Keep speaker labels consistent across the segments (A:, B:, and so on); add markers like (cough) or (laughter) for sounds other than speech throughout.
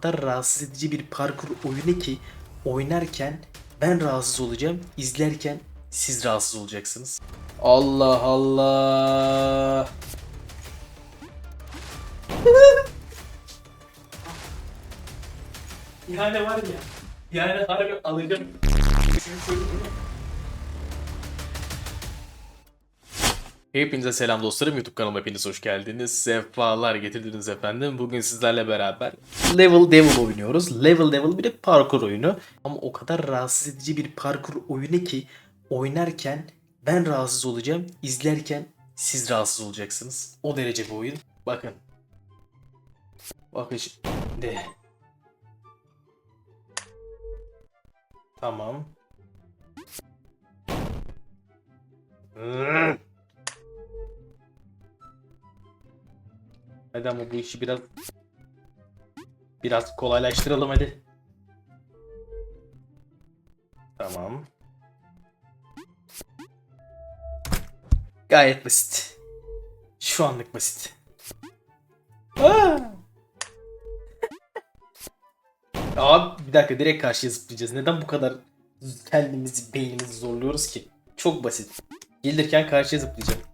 A: kadar rahatsız edici bir parkur oyunu ki oynarken ben rahatsız olacağım, izlerken siz rahatsız olacaksınız. Allah Allah. yani var ya. Yani harbi alacağım. (laughs) Hepinize selam dostlarım. YouTube kanalıma hepiniz hoş geldiniz. Sefalar getirdiniz efendim. Bugün sizlerle beraber Level Devil oynuyoruz. Level Devil bir parkur oyunu. Ama o kadar rahatsız edici bir parkur oyunu ki oynarken ben rahatsız olacağım, izlerken siz rahatsız olacaksınız. O derece bir oyun. Bakın. Bakın şimdi. Tamam. Hadi ama bu işi biraz biraz kolaylaştıralım hadi. Tamam. Gayet basit. Şu anlık basit. Aa! (laughs) Abi bir dakika direkt karşıya zıplayacağız. Neden bu kadar kendimizi beynimizi zorluyoruz ki? Çok basit. Gelirken karşıya zıplayacağım.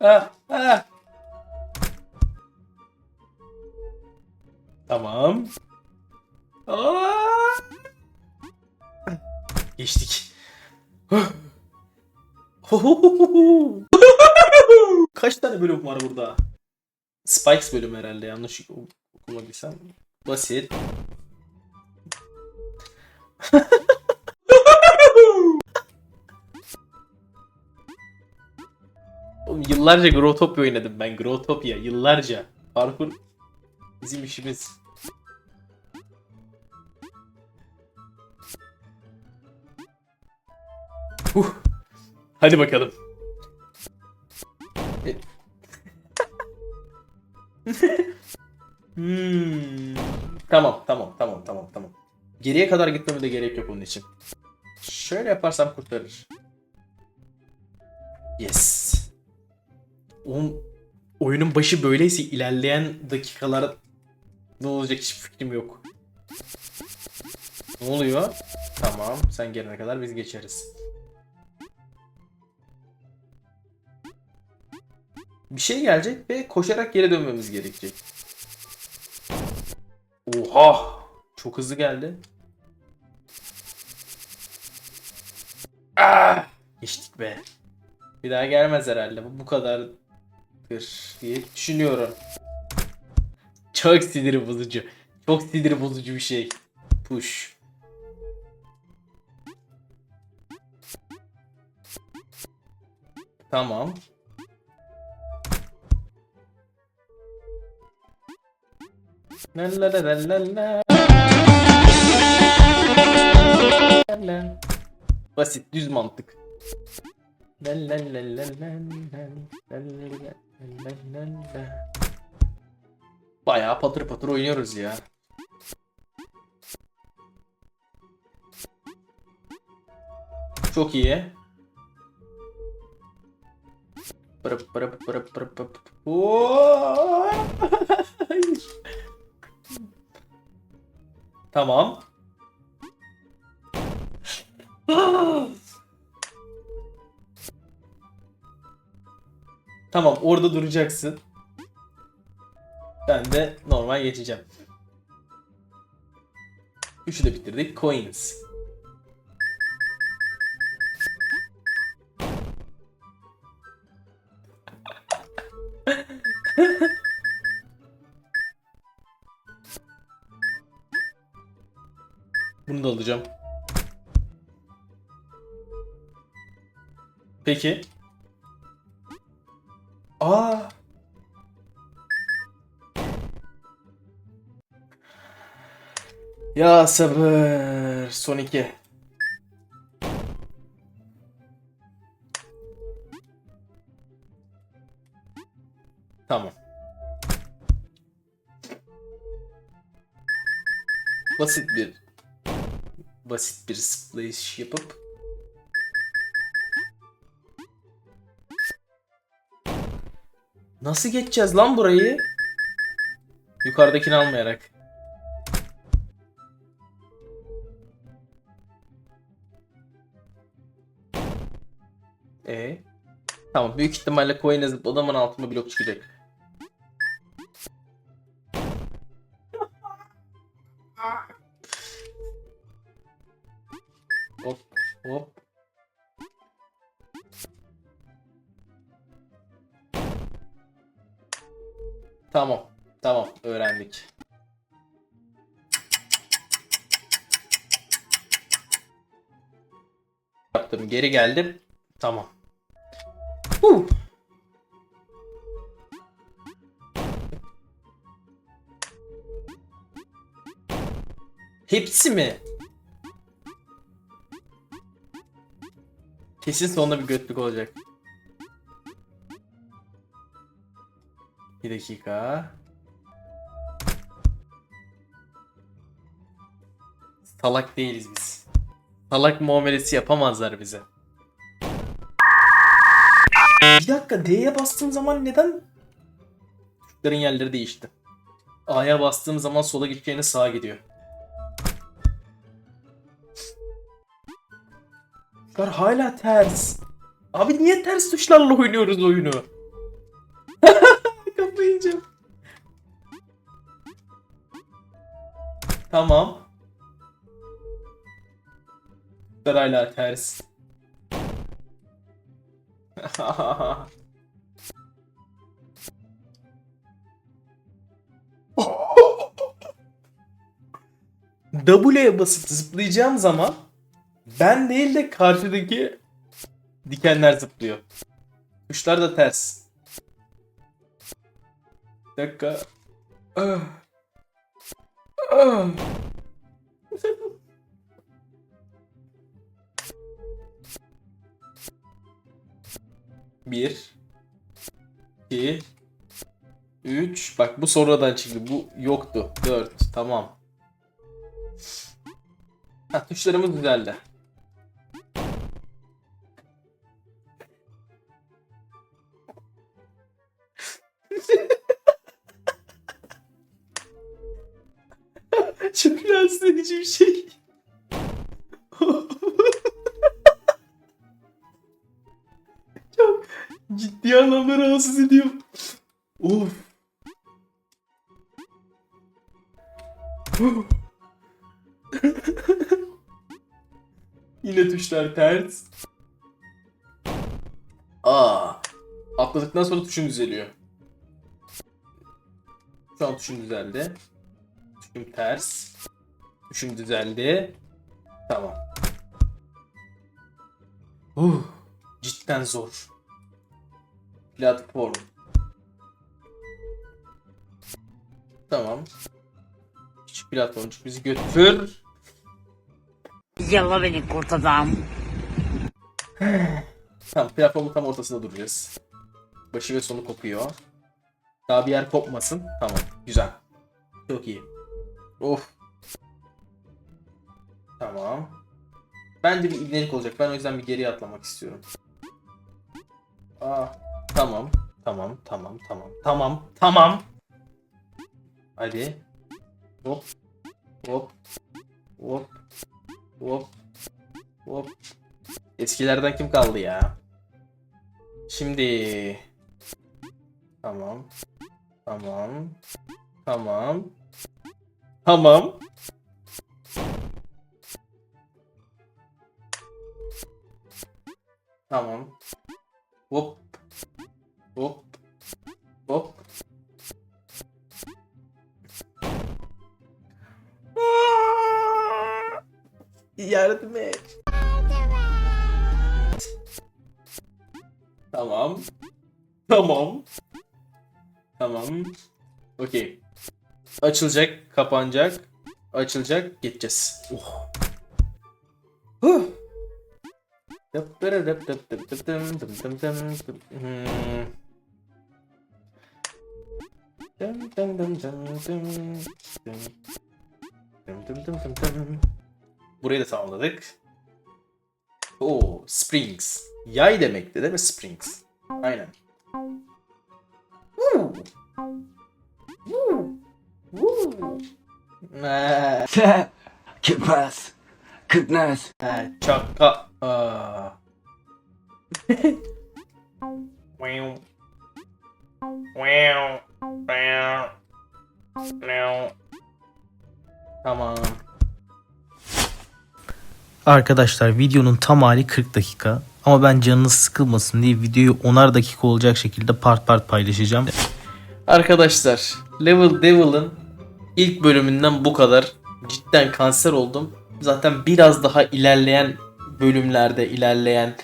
A: Ah, ah. Tamam. Aa! Geçtik. (laughs) Kaç tane bölüm var burada? Spikes bölümü herhalde yanlış okumadıysam. Basit. Yıllarca Growtopia oynadım ben. Growtopia yıllarca. Parkur bizim işimiz. Huh. Hadi bakalım. E- (laughs) hmm. Tamam, tamam, tamam, tamam, tamam. Geriye kadar gitmeme de gerek yok onun için. Şöyle yaparsam kurtarır. Yes. Oğlum, oyunun başı böyleyse ilerleyen dakikalar ne olacak hiç fikrim yok. Ne oluyor? Tamam, sen gelene kadar biz geçeriz. Bir şey gelecek ve koşarak geri dönmemiz gerekecek. Oha! Çok hızlı geldi. Ah! Geçtik be. Bir daha gelmez herhalde. Bu bu olacaktır diye düşünüyorum. Çok sinir bozucu. Çok sinir bozucu bir şey. Push. Tamam. Basit düz mantık. Bayağı patır patır oynuyoruz ya. Çok iyi. Pırıp pırıp pırıp pırıp pırıp. (laughs) Tamam. Tamam orada duracaksın. Ben de normal geçeceğim. Üçü de bitirdik. Coins. (laughs) Bunu da alacağım. Peki. Aa. Ya sabır. Son iki. Tamam. Basit bir basit bir splash yapıp Nasıl geçeceğiz lan burayı? Yukarıdakini almayarak. E Tamam büyük ihtimalle coin'e zıpladığımın altıma blok çıkacak. Hop hop. Tamam. Tamam. Öğrendik. Yaptım. Geri geldim. Tamam. Huh. Hepsi mi? Kesin sonunda bir götlük olacak. Bir dakika. Salak değiliz biz. Salak muamelesi yapamazlar bize. Bir dakika D'ye bastığım zaman neden tuşların yerleri değişti? A'ya bastığım zaman sola gideceğine sağa gidiyor. Tuşlar hala ters. Abi niye ters tuşlarla oynuyoruz oyunu? (laughs) Yiyeceğim. Tamam. Hala ters. W'ye basıp zıplayacağım zaman ben değil de karşıdaki dikenler zıplıyor. Tuşlar da ters. Bir dakika. Bir. iki, Üç. Bak bu sonradan çıktı. Bu yoktu. Dört. Tamam. Ha, tuşlarımız düzeldi. (laughs) rahatsız edici bir şey. Çok ciddi anlamda rahatsız ediyor. Of. Yine tuşlar ters. Aa. Atladıktan sonra tuşun düzeliyor. Şu an tuşum düzeldi. Tuşum ters. Tuşum düzeldi. Tamam. Uh, cidden zor. Platform. Tamam. Küçük platformcuk bizi götür.
B: Yalla beni kurt adam.
A: Tamam platformun tam ortasında duracağız. Başı ve sonu kopuyor. Daha bir yer kopmasın. Tamam. Güzel. Çok iyi. Of. Tamam. Bence bir ibnelik olacak. Ben o yüzden bir geriye atlamak istiyorum. Aa, tamam. Tamam, tamam, tamam. Tamam, tamam. Hadi. Hop. Hop. Hop. Hop. Hop. Eskilerden kim kaldı ya? Şimdi. Tamam. Tamam. Tamam. Tamam. Tamam. Hop. Hop. Hop. (laughs) Yardım et. Tamam. Tamam. Tamam. Okey. Açılacak, kapanacak. Açılacak, geçeceğiz. Oh. Huh. Burayı da tamamladık. Oo, Springs. Yay demekti değil mi Springs? Aynen. Ee,
C: Kıpaz. Kıpnaz.
A: he, Çaka. Aa. Wow. Wow. Wow. Wow. Tamam. Arkadaşlar videonun tam hali 40 dakika. Ama ben canınız sıkılmasın diye videoyu 10'ar dakika olacak şekilde part part paylaşacağım. Arkadaşlar Level Devil'ın ilk bölümünden bu kadar. Cidden kanser oldum. Zaten biraz daha ilerleyen bölümlerde, ilerleyen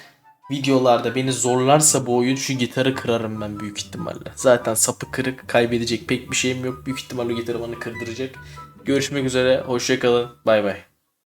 A: videolarda beni zorlarsa bu oyun şu gitarı kırarım ben büyük ihtimalle. Zaten sapı kırık, kaybedecek pek bir şeyim yok. Büyük ihtimalle gitarı bana kırdıracak. Görüşmek üzere, hoşçakalın, bay bay.